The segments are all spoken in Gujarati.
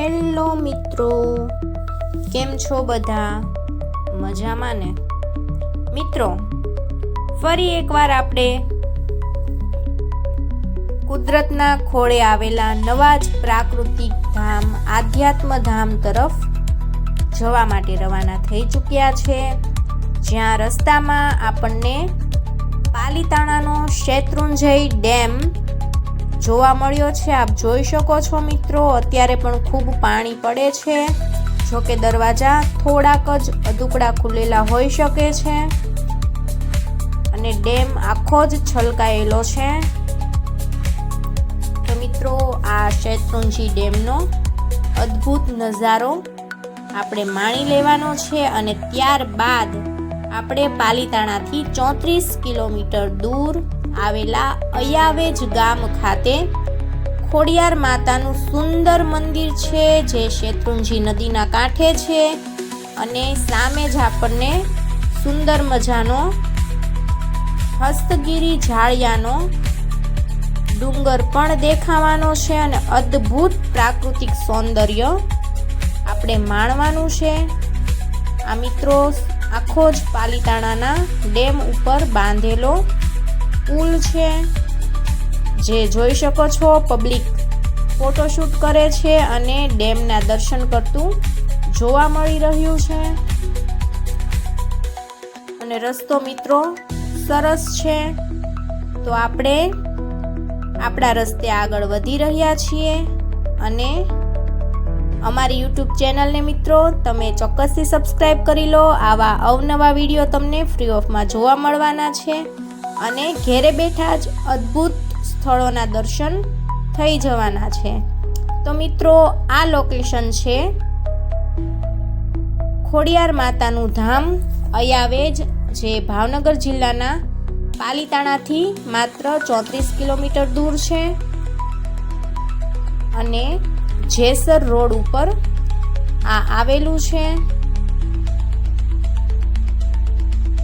હેલો મિત્રો, કેમ છો બધા? મજામાં ને? મિત્રો, ફરી એકવાર આપણે કુદરતના ખોળે આવેલા નવા જ પ્રાકૃતિક ધામ, આધ્યાત્મ ધામ તરફ જવા માટે રવાના થઈ ચૂક્યા છે. જ્યાં રસ્તામાં આપણને પાલીતાણાનો શેત્રુંજય ડેમ જોવા મળ્યો છે. આપ જોઈ શકો છો મિત્રો, અત્યારે પણ ખૂબ પાણી પડે છે. જો કે દરવાજા થોડાક જ અધુકડા ખુલેલા હોઈ શકે છે. અને ડેમ આખો જ છલકાયેલો છે. તો મિત્રો, આ શેત્રુંજી ડેમનો અદ્ભુત નજારો આપણે માણી લેવાનો છે અને ત્યારબાદ આપણે પાલીતાણાથી ચોત્રીસ કિલોમીટર દૂર આવેલા અયાવેજ ગામ ખાતે ખોડિયાર માતાનું સુંદર મંદિર છે, જે શેત્રુંજી નદીના કાંઠે છે અને સામે જ આપણને સુંદર મજાનો હસ્તગીરી જાળિયાનો ડુંગર પણ દેખાવાનો છે અને અદ્ભુત પ્રાકૃતિક સૌંદર્ય આપણે માણવાનું છે. આ મિત્રો આખો જ પાલીતાણાના ડેમ ઉપર બાંધેલો પુલ છે, જે જોઈ શકો છો, પબ્લિક ફોટોશૂટ કરે છે અને ડેમના દર્શન કરતું જોવા મળી રહ્યું છે. અને રસ્તો મિત્રો સરસ છે. તો આપણે આપણા રસ્તે આગળ વધી રહ્યા છીએ અને અમારી યુટ્યુબ ચેનલને મિત્રો તમે ચોક્કસથી સબસ્ક્રાઈબ કરી લો. આવા અવનવા વીડિયો તમને ફ્રી ઓફમાં જોવા મળવાના છે. અને ઘેરે બેઠા જ અદ્ભુત સ્થળોના દર્શન થઈ જવાના છે. તો મિત્રો, આ લોકેશન છે ખોડિયાર માતાનું ધામ. અયાવેજ જે ભાવનગર જિલ્લાના પાલીતાણાથી માત્ર ચોત્રીસ કિલોમીટર દૂર છે. અને જેસર રોડ ઉપર આ આવેલું છે.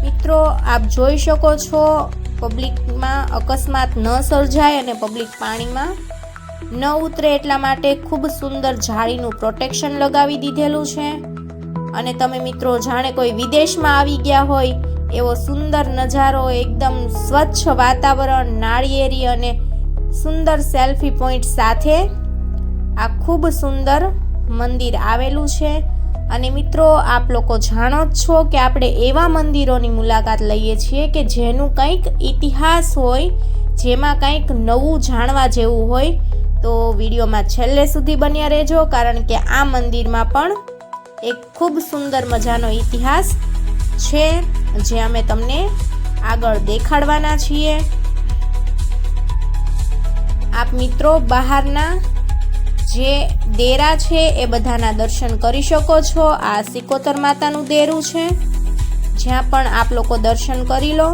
મિત્રો, આપ જોઈ શકો છો પબ્લિકમાં અકસ્માત ન સર્જાય અને પબ્લિક પાણીમાં ન ઉતરે એટલા માટે ખૂબ સુંદર જાળીનું પ્રોટેક્શન લગાવી દીધેલું છે. અને તમે મિત્રો જાણે કોઈ વિદેશમાં આવી ગયા હોય, એવો સુંદર નજારો, એકદમ સ્વચ્છ વાતાવરણ નાળિયેરી અને સુંદર સેલ્ફી પોઈન્ટ સાથે આ ખૂબ સુંદર મંદિર આવેલું છે. અને મિત્રો, આપ લોકો જાણો જ છો કે આપણે એવા મંદિરોની મુલાકાત લઈએ છીએ કે જેનું કંઈક ઇતિહાસ હોય, જેમાં કંઈક નવું જાણવા જેવું હોય, તો વિડીયોમાં છેલ્લે સુધી બન્યા રહેજો, કારણ કે આ મંદિરમાં પણ એક ખૂબ સુંદર મજાનો ઇતિહાસ છે, જે અમે તમને આગળ દેખાડવાના છીએ. આપ મિત્રો બહારના જે દેરા છે એ બધાના દર્શન કરી શકો છો. આ સિકોતર માતાનું દેરું છે. જ્યાં પણ આપ લોકો દર્શન કરી લો.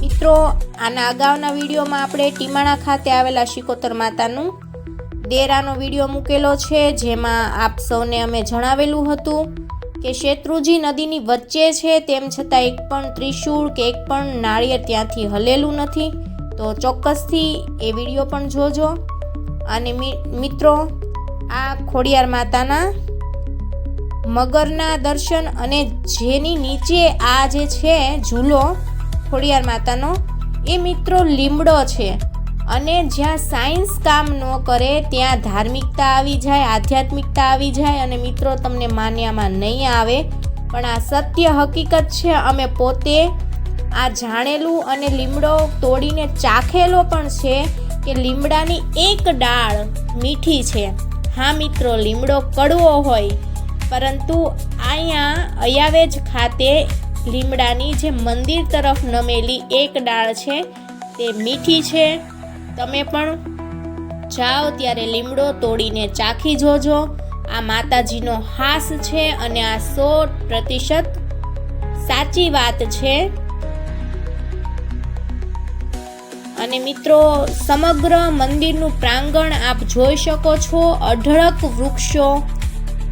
મિત્રો, આના અગાઉના વિડીયોમાં આપણે ટીમાણા ખાતે આવેલા શિકોતર માતાનું દેરાનો વીડિયો મૂકેલો છે, જેમાં આપ સૌને અમે જણાવેલું હતું. કે શેત્રુજી નદીની વચ્ચે છે, તેમ છતાં એક પણ ત્રિશૂળ કે એક પણ નાળિયેર ત્યાંથી હલેલું નથી. તો ચોક્કસથી એ વીડિયો પણ જોજો. અને મિત્રો, આ ખોડિયાર માતાના મગરના દર્શન અને જેની નીચે આ જે છે, ઝૂલો ખોડિયાર માતાનો, એ મિત્રો લીમડો છે. અને જ્યાં સાયન્સ કામ ન કરે, ત્યાં ધાર્મિકતા આવી જાય, આધ્યાત્મિકતા આવી જાય અને મિત્રો તમને માન્યામાં નહીં આવે. પણ આ સત્ય હકીકત છે, અમે પોતે આ જાણેલું અને લીમડો તોડીને ચાખેલો પણ છે કે લીમડાની એક ડાળ મીઠી છે. હા મિત્રો, લીમડો કડવો હોય, પરંતુ અહીંયા અયાવેજ ખાતે લીમડાની જે મંદિર તરફ નમેલી એક ડાળ છે, તે મીઠી છે. તમે પણ જાઓ ત્યારે લીમડો તોડીને ચાખી જોજો. આ માતાજીનો હાસ છે અને આ સો પ્રતિશત સાચી વાત છે. અને મિત્રો, સમગ્ર મંદિરનું પ્રાંગણ આપ જોઈ શકો છો. અઢળક વૃક્ષો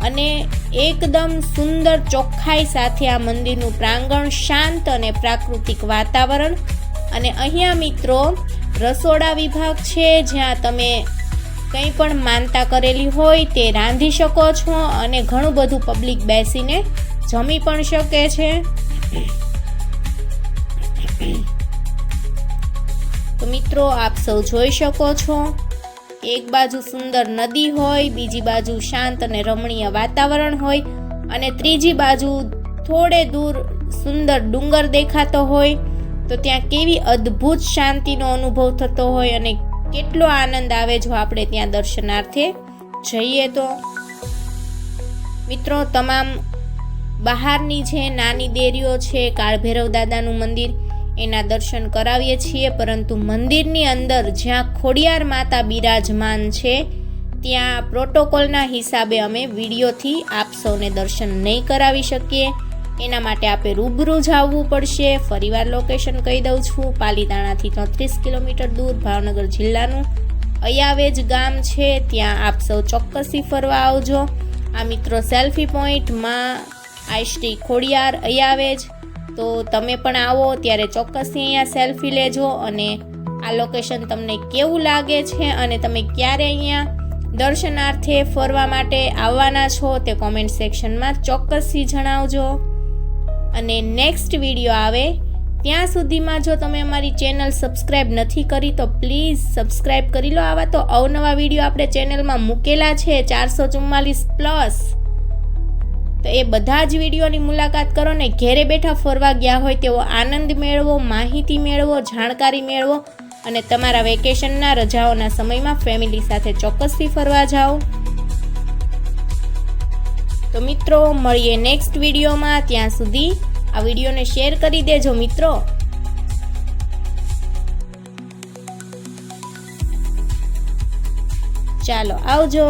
અને એકદમ સુંદર ચોખ્ખાઈ સાથે આ મંદિરનું પ્રાંગણ શાંત અને પ્રાકૃતિક વાતાવરણ. અને અહીંયા મિત્રો રસોડા વિભાગ છે, જ્યાં તમે કંઈ પણ માનતા કરેલી હોય તે રાંધી શકો છો અને ઘણું બધું પબ્લિક બેસીને જમી પણ શકે છે. તો મિત્રો, આપ સૌ જોઈ શકો છો, એક બાજુ સુંદર નદી હોય, બીજી બાજુ શાંત અને રમણીય વાતાવરણ હોય અને ત્રીજી બાજુ થોડે દૂર સુંદર ડુંગર દેખાતો હોય. તો ત્યાં કેવી અદ્ભુત શાંતિનો અનુભવ થતો હોય અને કેટલો આનંદ આવે જો આપણે ત્યાં દર્શનાર્થે જઈએ તો. મિત્રો, તમામ બહારની જે નાની દેરીઓ છે, કાળભૈરવ દાદાનું મંદિર, એના દર્શન કરાવીએ છીએ, પરંતુ મંદિરની અંદર જ્યાં ખોડિયાર માતા બિરાજમાન છે, ત્યાં પ્રોટોકોલના હિસાબે અમે વિડીયોથી આપ સૌને દર્શન નહીં કરાવી શકીએ. એના માટે આપે રૂબરૂ જવું પડશે. ફરીવાર લોકેશન કહી દઉં છું. પાલીતાણાથી ચોત્રીસ કિલોમીટર દૂર ભાવનગર જિલ્લાનું અયાવેજ ગામ છે. ત્યાં આપ સૌ ચોક્કસથી ફરવા આવજો. આ મિત્રો સેલ્ફી પોઈન્ટમાં આઈશ્રી ખોડિયાર અયાવેજ. તો તમે પણ આવો, ત્યારે ચોક્કસથી અહીંયા સેલ્ફી લેજો અને આ લોકેશન તમને કેવું લાગે છે અને તમે ક્યારે અહીંયા દર્શનાર્થે ફરવા માટે આવવાના છો તે કોમેન્ટ સેક્શનમાં ચોક્કસથી જણાવજો. અને નેક્સ્ટ વીડિયો આવે, ત્યાં સુધીમાં જો તમે અમારી ચેનલ સબસ્ક્રાઈબ નથી કરી, તો પ્લીઝ સબસ્ક્રાઈબ કરી લો આવા તો અવનવા વીડિયો આપણે ચેનલમાં મૂકેલા છે, ચારસો ચુમ્માલીસ પ્લસ તો એ બધા જ વિડીયોની મુલાકાત કરો ને ઘેરે બેઠા ફરવા ગયા હોય તેવો આનંદ મેળવો, માહિતી મેળવો, જાણકારી મેળવો અને તમારા વેકેશનના રજાઓના સમયમાં ફેમિલી સાથે ચોક્કસથી ફરવા જાઓ. તો મિત્રો, મળીએ નેક્સ્ટ વિડીયોમાં. ત્યાં સુધી આ વિડીયોને શેર કરી દેજો મિત્રો. ચાલો આવજો.